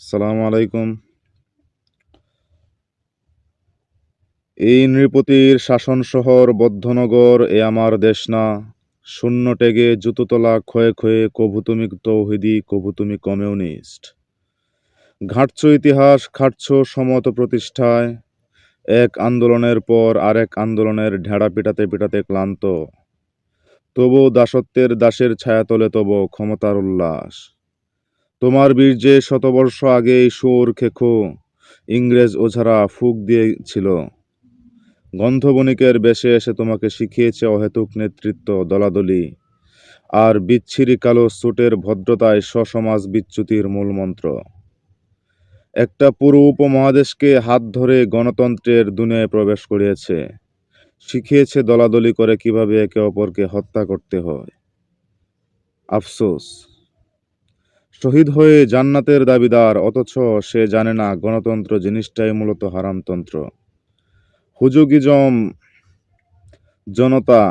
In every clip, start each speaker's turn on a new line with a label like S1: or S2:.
S1: সালামু আলাইকুম। এই নৃপতির শাসন শহর বদ্ধনগর, এ আমার দেশ না। শূন্য টেগে জুতোতলা ক্ষয়ে ক্ষয়ে কভু তুমি তৌহিদি, কভু তুমি কমিউনিস্ট। ঘাটছ ইতিহাস, খাটছ সমত প্রতিষ্ঠায়। এক আন্দোলনের পর আরেক আন্দোলনের ঢেড়া পিটাতে পিটাতে ক্লান্ত। তবু দাসত্বের দাসের ছায়াতলে তব ক্ষমতার উল্লাস। তোমার বীর্যে শতবর্ষ আগেই সুর খেখো ইংরেজ ওঝারা ফুক দিয়েছিল। গন্ধবণিকের বেশে এসে তোমাকে শিখিয়েছে অহেতুক নেতৃত্ব, দলাদলি আর বিচ্ছিরি কালো সুটের ভদ্রতায় স্বসমাজ বিচ্যুতির মূলমন্ত্র একটা পুরো উপমহাদেশকে হাত ধরে গণতন্ত্রের দুনিয়ায় প্রবেশ করিয়েছে। শিখিয়েছে দলাদলি করে কীভাবে একে অপরকে হত্যা করতে হয়। আফসোস। শহীদ হয়ে জান্নাতের দাবিদার, অথচ সে জানে না গণতন্ত্র জিনিসটাই মূলত হারামতন্ত্র। হুজুগিজম, জনতা,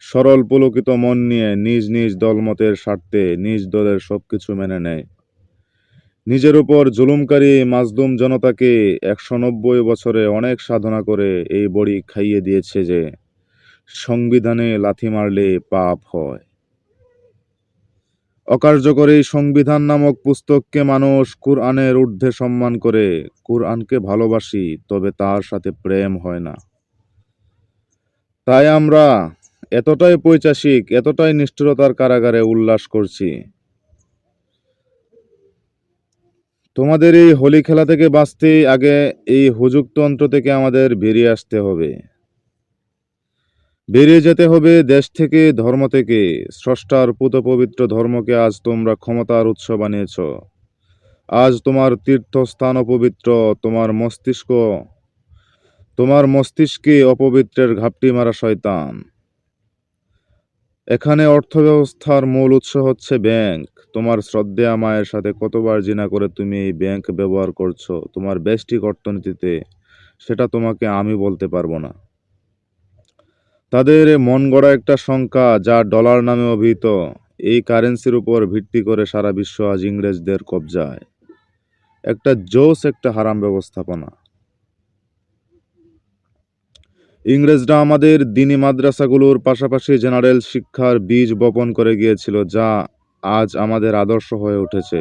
S1: সরল পুলকিত মন নিয়ে নিজ নিজ দলমতের স্বার্থে নিজ দলের সবকিছু মেনে নেয়। নিজের উপর জুলুমকারী মাজদুম জনতাকে একশো নব্বই বছরে অনেক সাধনা করে এই বড়ি খাইয়ে দিয়েছে যে, সংবিধানে লাথি মারলে পাপ হয়। অকার্যকর এই সংবিধান নামক পুস্তককে মানুষ কুরআনের ঊর্ধ্বে সম্মান করে, কুরআনকে ভালোবাসি, তবে তার সাথে প্রেম হয় না। তাই আমরা এতটাই পৈচাসিক, এতটাই নিষ্ঠুরতার কারাগারে উল্লাস করছি। তোমাদের এই হোলি খেলা থেকে বাঁচতে আগে এই হুজুগতন্ত্র থেকে আমাদের বেরিয়ে আসতে হবে। বেরিয়ে যেতে হবে দেশ থেকে, ধর্ম থেকে। স্রষ্টার পুত পবিত্র ধর্মকে আজ তোমরা ক্ষমতার উৎস বানিয়েছ আজ তোমার তীর্থস্থান অপবিত্র, তোমার মস্তিষ্ক, তোমার মস্তিষ্কে অপবিত্রের ঘাপটি মারা শয়তান। এখানে অর্থব্যবস্থার মূল উৎস হচ্ছে ব্যাংক। তোমার শ্রদ্ধেয়া মায়ের সাথে কতবার জিনা করে তুমি এই ব্যাংক ব্যবহার করছ? তোমার ব্যষ্টিক অর্থনীতিতে, সেটা তোমাকে আমি বলতে পারব না। তাদের মন গড়া একটা সংখ্যা যা ডলার নামে অভিহিত। এই কারেন্সির উপর ভিত্তি করে সারা বিশ্ব আজ ইংরেজদের কবজায়। একটা জোস, একটা হারাম ব্যবস্থাপনা। ইংরেজরা আমাদের দিনী মাদ্রাসাগুলোর পাশাপাশি জেনারেল শিক্ষার বীজ বপন করে গিয়েছিল, যা আজ আমাদের আদর্শ হয়ে উঠেছে।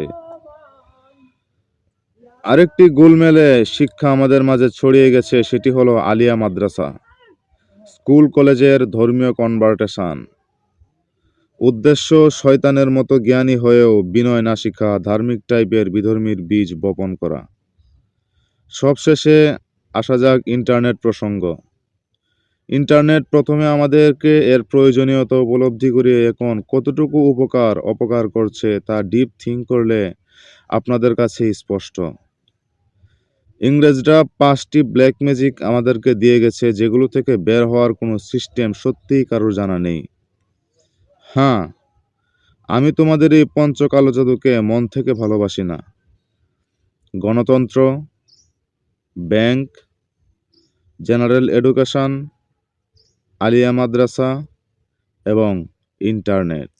S1: আরেকটি গোলমেলে শিক্ষা আমাদের মাঝে ছড়িয়ে গেছে, সেটি হলো আলিয়া মাদ্রাসা। স্কুল কলেজের ধর্মীয় কনভার্টেশন। উদ্দেশ্য শয়তানের মতো জ্ঞানী হয়েও বিনয় না শিখা ধার্মিক টাইপের বিধর্মীর বীজ বপন করা। সবশেষে আসা যাক ইন্টারনেট প্রসঙ্গ। ইন্টারনেট প্রথমে আমাদেরকে এর প্রয়োজনীয়তা উপলব্ধি করিয়ে এখন কতটুকু উপকার, অপকার করছে তা ডিপ থিঙ্ক করলে আপনাদের কাছে স্পষ্ট। ইংরেজরা পাঁচটি ব্ল্যাক ম্যাজিক আমাদেরকে দিয়ে গেছে, যেগুলো থেকে বের হওয়ার কোনো সিস্টেম সত্যিই কারোর জানা নেই। হ্যাঁ আমি তোমাদের এই পঞ্চকালো জাদুকে মন থেকে ভালোবাসি না। গণতন্ত্র, bank, general education, Alia Madrasa এবং ইন্টারনেট।